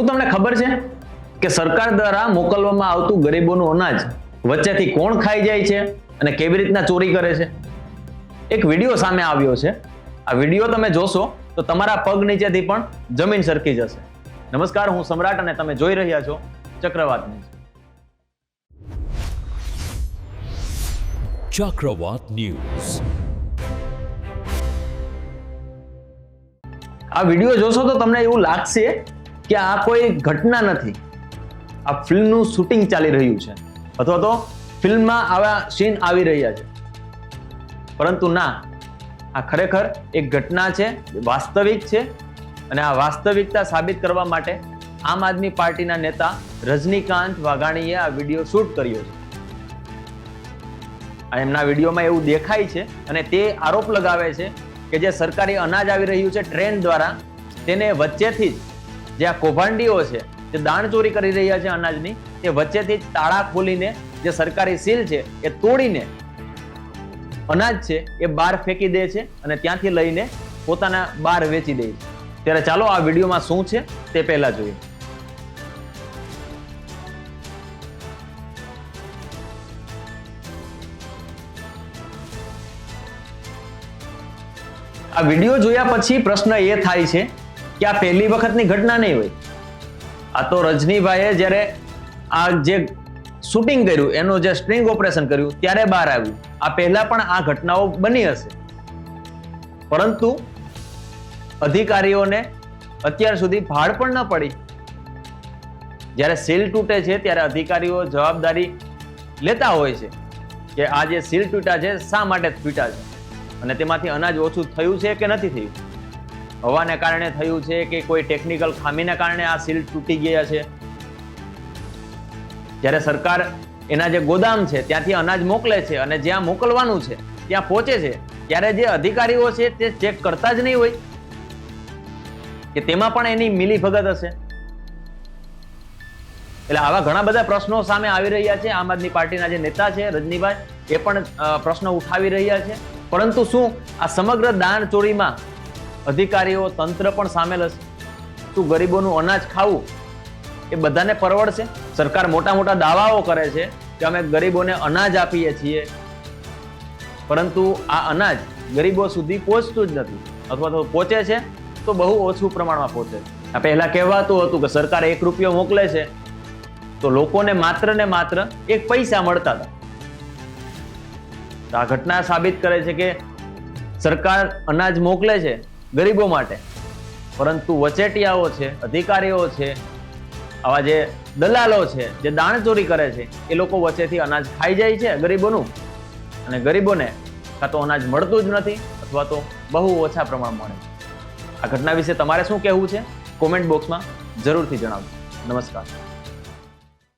શું તમને ખબર છે? કે સરકાર દ્વારા મોકલવામાં આવતું ગરીબોનું અનાજ વચ્ચેથી કોણ ખાઈ જાય છે અને કેવી રીતના ચોરી કરે છે? એક વીડિયો સામે આવ્યો છે. આ વીડિયો તમે જોશો તો તમારા પગ નીચેથી પણ જમીન સરકી જશે. નમસ્કાર હું સમ્રાટ અને તમે જોઈ રહ્યા છો ચક્રવાત ન્યૂઝ. ચક્રવાત ન્યૂઝ. આ વીડિયો જોશો તો તમને એવું લાગશે કે આ કોઈ ઘટના નથી. આ ફિલ્મનું શૂટિંગ ચાલી રહ્યું છે. અથવા તો ફિલ્મમાં આવા સીન આવી રહ્યા છે. પરંતુ ના, આ ખરેખર એક ઘટના છે, વાસ્તવિક છે અને આ વાસ્તવિકતા સાબિત કરવા માટે આમ આદમી પાર્ટીના નેતા રજનીકાંત વાઘાણીએ આ વીડિયો શૂટ કર્યો છે. આ એમના વિડીયોમાં એવું દેખાય છે અને તે આરોપ લગાવે છે કે જે સરકારી અનાજ આવી રહ્યું છે ટ્રેન દ્વારા તેને વચ્ચેથી જ જે આ કૌભાંડીઓ છે, જે દાણ ચોરી કરી રહ્યા છે અનાજની તે વચ્ચેથી જ તાળા ખોલીને જે સરકારી સીલ છે, એ તોડીને અનાજ છે, એ બહાર ફેંકી દે છે અને ત્યાંથી લઈને પોતાના બહાર વેચી દે છે. ત્યારે ચાલો આ વિડીયોમાં શું છે તે પહેલા જોઈએ. આ વીડિયો જોયા પછી પ્રશ્ન એ થાય છે કે આ પહેલી વખતની ઘટના નહીં હોય. આ તો રજનીભાઈએ જ્યારે આ જે શૂટિંગ કર્યું, એનું જે સ્ટ્રિંગ ઓપરેશન કર્યું, ત્યારે બહાર આવ્યું. આ પહેલા પણ આ ઘટનાઓ બની હશે. પરંતુ અધિકારીઓને અત્યાર સુધી ભાડ પણ ન પડી. જ્યારે સીલ તૂટે છે, ત્યારે અધિકારીઓ જવાબદારી લેતા હોય છે કે આ જે સીલ તૂટ્યા છે, શા માટે તૂટ્યા છે? અને તેમાંથી અનાજ ઓછું થયું છે કે નથી થયું? હવાને કારણે થયું છે કે કોઈ ટેકનિકલ ખામીને કારણે આ સીલ તૂટી ગયા છે. જ્યારે સરકાર એના જે ગોદામ છે, ત્યાંથી અનાજ મોકલે છે અને જ્યાં મોકલવાનું છે, ત્યાં પહોંચે છે, ત્યારે જે અધિકારીઓ છે તે ચેક કરતા જ નહીં હોય. કે તેમાં પણ એની મિલી ભગત હશે. એટલે આવા ઘણા બધા પ્રશ્નો સામે આવી રહ્યા છે. આમ આદમી પાર્ટીના જે નેતા છે, રજનીભાઈ, એ પણ પ્રશ્નો ઉઠાવી રહ્યા છે. પરંતુ શું આ સમગ્ર દાણ ચોરીમાં અધિકારીઓ, તંત્ર પણ સામેલ હશે. શું ગરીબોનું અનાજ ખાવું એ બધાને પરવડશે? સરકાર મોટા મોટા દાવાઓ કરે છે કે અમે ગરીબોને અનાજ આપીએ છીએ. પરંતુ આ અનાજ ગરીબો સુધી પહોંચતું જ નથી. અથવા તો પહોંચે છે, તો બહુ ઓછું પ્રમાણમાં પહોંચે છે. આ પહેલાં કહેવાતું હતું કે સરકાર એક રૂપિયો મોકલે છે, તો લોકોને માત્ર ને માત્ર એક પૈસા મળતા હતા. આ ઘટના સાબિત કરે છે કે સરકાર અનાજ મોકલે છે ગરીબો માટે. પરંતુ વચેટિયાઓ છે, અધિકારીઓ છે, આવા જે દલાલો છે, જે દાણચોરી કરે છે, એ લોકો વચ્ચેથી અનાજ ખાઈ જાય છે ગરીબોનું. અને ગરીબોને કાં તો અનાજ મળતું જ નથી અથવા તો બહુ ઓછા પ્રમાણમાં મળે આ ઘટના વિશે તમારે શું કહેવું છે? કોમેન્ટ બોક્સમાં જરૂરથી જણાવજો. નમસ્કાર.